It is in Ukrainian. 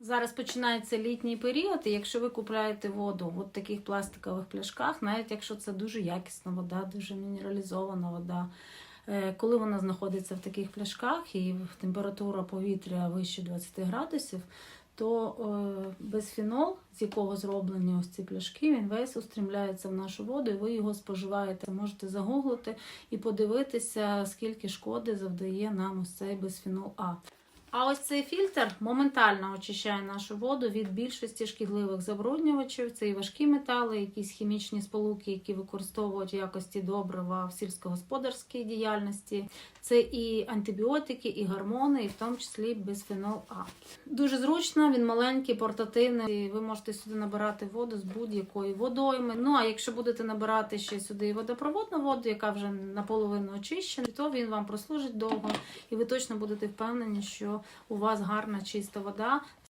Зараз починається літній період, і якщо ви купляєте воду в от таких пластикових пляшках, навіть якщо це дуже якісна вода, дуже мінералізована вода, е, коли вона знаходиться в таких пляшках і температура повітря вище 20 градусів, то е, безфінол, з якого зроблені ось ці пляшки, він весь устремляється в нашу воду, і ви його споживаєте. Можете загуглити і подивитися, скільки шкоди завдає нам ось цей безфінол А. А ось цей фільтр моментально очищає нашу воду від більшості шкідливих забруднювачів. Це і важкі метали, якісь хімічні сполуки, які використовують в якості добрива в сільськогосподарській діяльності. Це і антибіотики, і гормони, і в тому числі бисфенол А. Дуже зручно, він маленький, портативний. Ви можете сюди набирати воду з будь-якої водойми. Ну а якщо будете набирати ще сюди водопроводну воду, яка вже наполовину очищена, то він вам прослужить довго, і ви точно будете впевнені, у вас гарна чиста вода